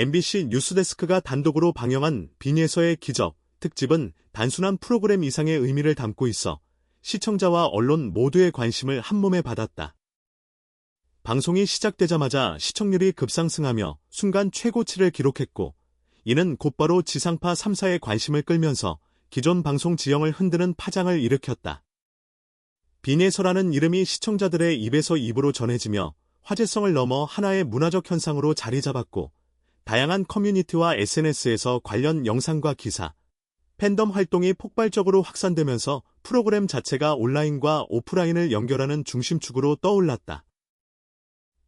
MBC 뉴스데스크가 단독으로 방영한 빈예서의 기적 특집은 단순한 프로그램 이상의 의미를 담고 있어 시청자와 언론 모두의 관심을 한몸에 받았다. 방송이 시작되자마자 시청률이 급상승하며 순간 최고치를 기록했고 이는 곧바로 지상파 3사의 관심을 끌면서 기존 방송 지형을 흔드는 파장을 일으켰다. 빈예서라는 이름이 시청자들의 입에서 입으로 전해지며 화제성을 넘어 하나의 문화적 현상으로 자리 잡았고 다양한 커뮤니티와 SNS에서 관련 영상과 기사, 팬덤 활동이 폭발적으로 확산되면서 프로그램 자체가 온라인과 오프라인을 연결하는 중심축으로 떠올랐다.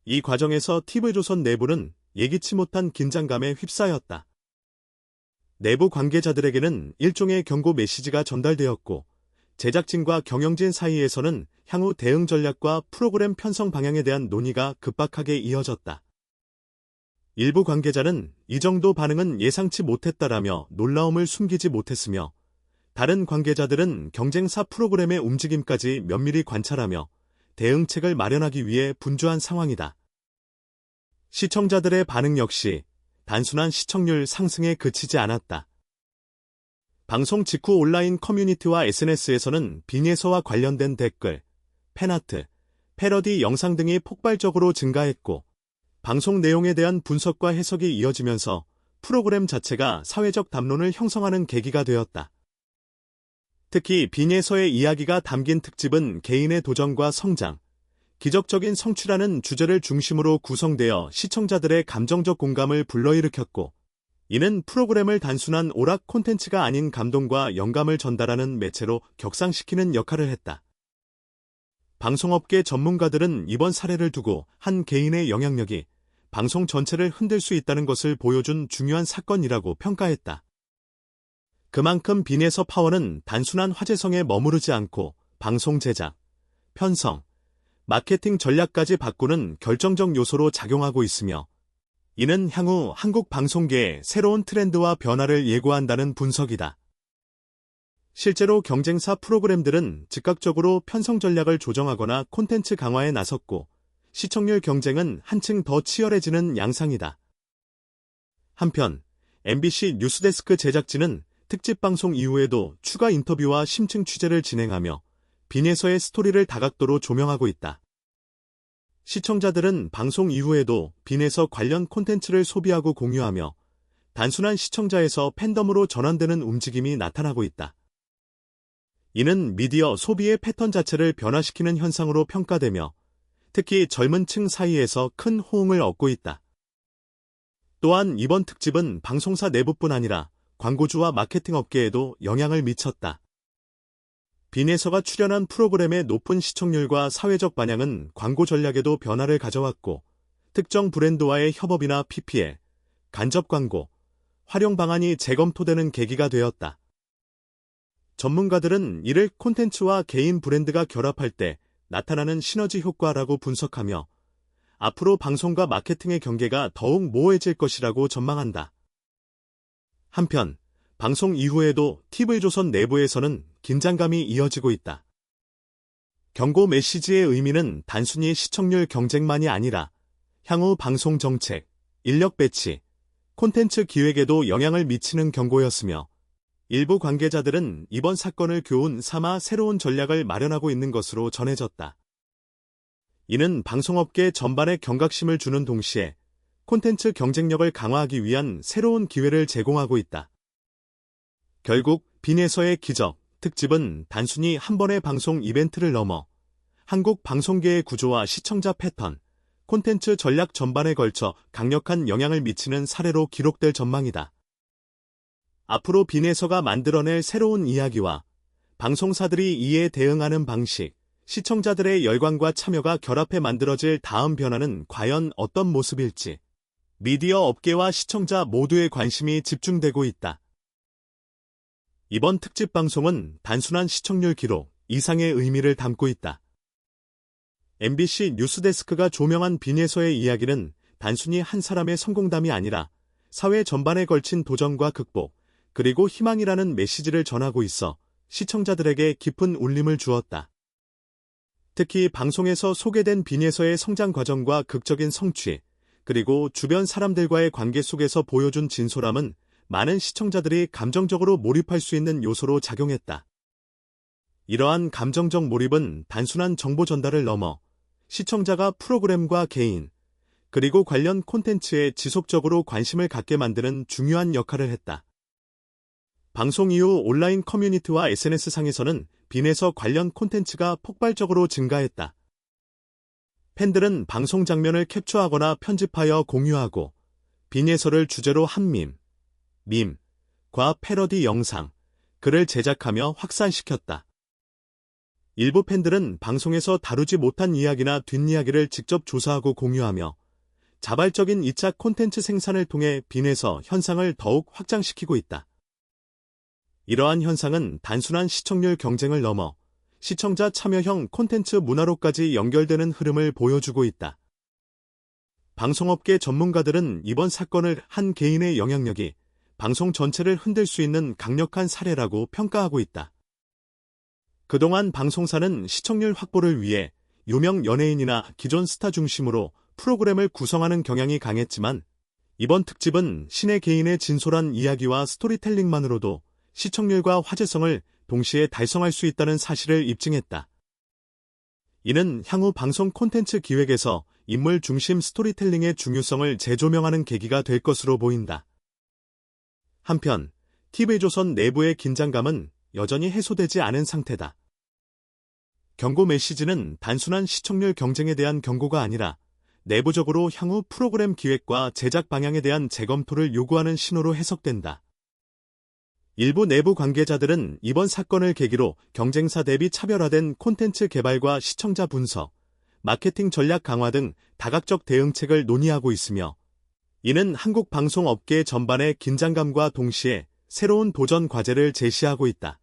이 과정에서 TV조선 내부는 예기치 못한 긴장감에 휩싸였다. 내부 관계자들에게는 일종의 경고 메시지가 전달되었고 제작진과 경영진 사이에서는 향후 대응 전략과 프로그램 편성 방향에 대한 논의가 급박하게 이어졌다. 일부 관계자는 이 정도 반응은 예상치 못했다라며 놀라움을 숨기지 못했으며 다른 관계자들은 경쟁사 프로그램의 움직임까지 면밀히 관찰하며 대응책을 마련하기 위해 분주한 상황이다. 시청자들의 반응 역시 단순한 시청률 상승에 그치지 않았다. 방송 직후 온라인 커뮤니티와 SNS에서는 빈예서와 관련된 댓글, 팬아트, 패러디 영상 등이 폭발적으로 증가했고, 방송 내용에 대한 분석과 해석이 이어지면서 프로그램 자체가 사회적 담론을 형성하는 계기가 되었다. 특히 빈예서의 이야기가 담긴 특집은 개인의 도전과 성장, 기적적인 성취라는 주제를 중심으로 구성되어 시청자들의 감정적 공감을 불러일으켰고, 이는 프로그램을 단순한 오락 콘텐츠가 아닌 감동과 영감을 전달하는 매체로 격상시키는 역할을 했다. 방송업계 전문가들은 이번 사례를 두고 한 개인의 영향력이 방송 전체를 흔들 수 있다는 것을 보여준 중요한 사건이라고 평가했다. 그만큼 빈에서 파워는 단순한 화제성에 머무르지 않고 방송 제작, 편성, 마케팅 전략까지 바꾸는 결정적 요소로 작용하고 있으며 이는 향후 한국 방송계의 새로운 트렌드와 변화를 예고한다는 분석이다. 실제로 경쟁사 프로그램들은 즉각적으로 편성 전략을 조정하거나 콘텐츠 강화에 나섰고 시청률 경쟁은 한층 더 치열해지는 양상이다. 한편 MBC 뉴스데스크 제작진은 특집 방송 이후에도 추가 인터뷰와 심층 취재를 진행하며 빈에서의 스토리를 다각도로 조명하고 있다. 시청자들은 방송 이후에도 빈에서 관련 콘텐츠를 소비하고 공유하며 단순한 시청자에서 팬덤으로 전환되는 움직임이 나타나고 있다. 이는 미디어 소비의 패턴 자체를 변화시키는 현상으로 평가되며 특히 젊은 층 사이에서 큰 호응을 얻고 있다. 또한 이번 특집은 방송사 내부뿐 아니라 광고주와 마케팅 업계에도 영향을 미쳤다. 빈에서가 출연한 프로그램의 높은 시청률과 사회적 반향은 광고 전략에도 변화를 가져왔고 특정 브랜드와의 협업이나 PPL, 간접 광고, 활용 방안이 재검토되는 계기가 되었다. 전문가들은 이를 콘텐츠와 개인 브랜드가 결합할 때 나타나는 시너지 효과라고 분석하며 앞으로 방송과 마케팅의 경계가 더욱 모호해질 것이라고 전망한다. 한편 방송 이후에도 TV조선 내부에서는 긴장감이 이어지고 있다. 경고 메시지의 의미는 단순히 시청률 경쟁만이 아니라 향후 방송 정책, 인력 배치, 콘텐츠 기획에도 영향을 미치는 경고였으며 일부 관계자들은 이번 사건을 교훈 삼아 새로운 전략을 마련하고 있는 것으로 전해졌다. 이는 방송업계 전반에 경각심을 주는 동시에 콘텐츠 경쟁력을 강화하기 위한 새로운 기회를 제공하고 있다. 결국 빈에서의 기적, 특집은 단순히 한 번의 방송 이벤트를 넘어 한국 방송계의 구조와 시청자 패턴, 콘텐츠 전략 전반에 걸쳐 강력한 영향을 미치는 사례로 기록될 전망이다. 앞으로 빈에서가 만들어낼 새로운 이야기와 방송사들이 이에 대응하는 방식, 시청자들의 열광과 참여가 결합해 만들어질 다음 변화는 과연 어떤 모습일지 미디어 업계와 시청자 모두의 관심이 집중되고 있다. 이번 특집 방송은 단순한 시청률 기록 이상의 의미를 담고 있다. MBC 뉴스데스크가 조명한 빈예서의 이야기는 단순히 한 사람의 성공담이 아니라 사회 전반에 걸친 도전과 극복, 그리고 희망이라는 메시지를 전하고 있어 시청자들에게 깊은 울림을 주었다. 특히 방송에서 소개된 빈예서의 성장 과정과 극적인 성취, 그리고 주변 사람들과의 관계 속에서 보여준 진솔함은 많은 시청자들이 감정적으로 몰입할 수 있는 요소로 작용했다. 이러한 감정적 몰입은 단순한 정보 전달을 넘어 시청자가 프로그램과 개인, 그리고 관련 콘텐츠에 지속적으로 관심을 갖게 만드는 중요한 역할을 했다. 방송 이후 온라인 커뮤니티와 SNS상에서는 빈에서 관련 콘텐츠가 폭발적으로 증가했다. 팬들은 방송 장면을 캡처하거나 편집하여 공유하고 빈예설을 주제로 한 밈, 밈, 과 패러디 영상, 글을 제작하며 확산시켰다. 일부 팬들은 방송에서 다루지 못한 이야기나 뒷이야기를 직접 조사하고 공유하며 자발적인 2차 콘텐츠 생산을 통해 빈에서 현상을 더욱 확장시키고 있다. 이러한 현상은 단순한 시청률 경쟁을 넘어 시청자 참여형 콘텐츠 문화로까지 연결되는 흐름을 보여주고 있다. 방송업계 전문가들은 이번 사건을 한 개인의 영향력이 방송 전체를 흔들 수 있는 강력한 사례라고 평가하고 있다. 그동안 방송사는 시청률 확보를 위해 유명 연예인이나 기존 스타 중심으로 프로그램을 구성하는 경향이 강했지만 이번 특집은 신의 개인의 진솔한 이야기와 스토리텔링만으로도 시청률과 화제성을 동시에 달성할 수 있다는 사실을 입증했다. 이는 향후 방송 콘텐츠 기획에서 인물 중심 스토리텔링의 중요성을 재조명하는 계기가 될 것으로 보인다. 한편, TV조선 내부의 긴장감은 여전히 해소되지 않은 상태다. 경고 메시지는 단순한 시청률 경쟁에 대한 경고가 아니라 내부적으로 향후 프로그램 기획과 제작 방향에 대한 재검토를 요구하는 신호로 해석된다. 일부 내부 관계자들은 이번 사건을 계기로 경쟁사 대비 차별화된 콘텐츠 개발과 시청자 분석, 마케팅 전략 강화 등 다각적 대응책을 논의하고 있으며 이는 한국 방송 업계 전반의 긴장감과 동시에 새로운 도전 과제를 제시하고 있다.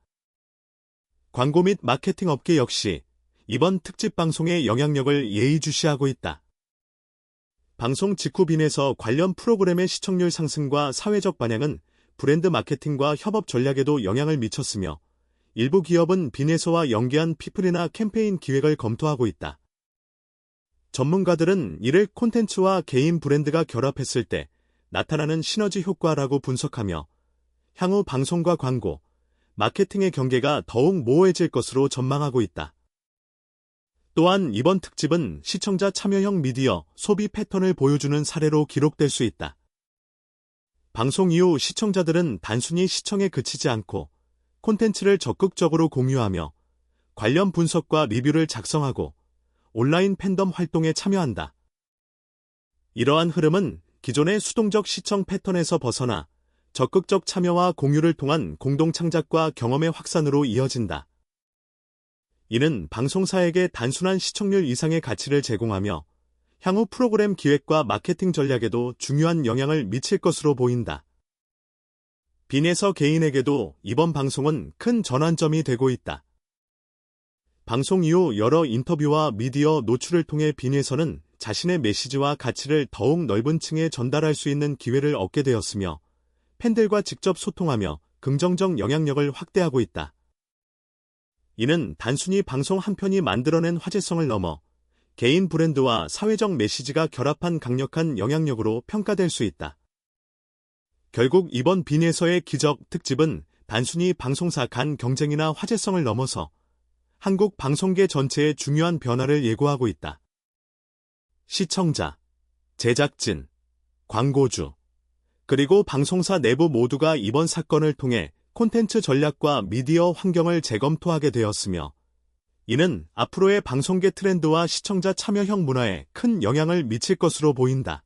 광고 및 마케팅 업계 역시 이번 특집 방송의 영향력을 예의주시하고 있다. 방송 직후 빈에서 관련 프로그램의 시청률 상승과 사회적 반향은 브랜드 마케팅과 협업 전략에도 영향을 미쳤으며 일부 기업은 빈에서와 연계한 피플이나 캠페인 기획을 검토하고 있다. 전문가들은 이를 콘텐츠와 개인 브랜드가 결합했을 때 나타나는 시너지 효과라고 분석하며 향후 방송과 광고, 마케팅의 경계가 더욱 모호해질 것으로 전망하고 있다. 또한 이번 특집은 시청자 참여형 미디어 소비 패턴을 보여주는 사례로 기록될 수 있다. 방송 이후 시청자들은 단순히 시청에 그치지 않고 콘텐츠를 적극적으로 공유하며 관련 분석과 리뷰를 작성하고 온라인 팬덤 활동에 참여한다. 이러한 흐름은 기존의 수동적 시청 패턴에서 벗어나 적극적 참여와 공유를 통한 공동 창작과 경험의 확산으로 이어진다. 이는 방송사에게 단순한 시청률 이상의 가치를 제공하며 향후 프로그램 기획과 마케팅 전략에도 중요한 영향을 미칠 것으로 보인다. 빈에서 개인에게도 이번 방송은 큰 전환점이 되고 있다. 방송 이후 여러 인터뷰와 미디어 노출을 통해 빈에서는 자신의 메시지와 가치를 더욱 넓은 층에 전달할 수 있는 기회를 얻게 되었으며 팬들과 직접 소통하며 긍정적 영향력을 확대하고 있다. 이는 단순히 방송 한 편이 만들어낸 화제성을 넘어 개인 브랜드와 사회적 메시지가 결합한 강력한 영향력으로 평가될 수 있다. 결국 이번 빈에서의 기적 특집은 단순히 방송사 간 경쟁이나 화제성을 넘어서 한국 방송계 전체의 중요한 변화를 예고하고 있다. 시청자, 제작진, 광고주, 그리고 방송사 내부 모두가 이번 사건을 통해 콘텐츠 전략과 미디어 환경을 재검토하게 되었으며 이는 앞으로의 방송계 트렌드와 시청자 참여형 문화에 큰 영향을 미칠 것으로 보인다.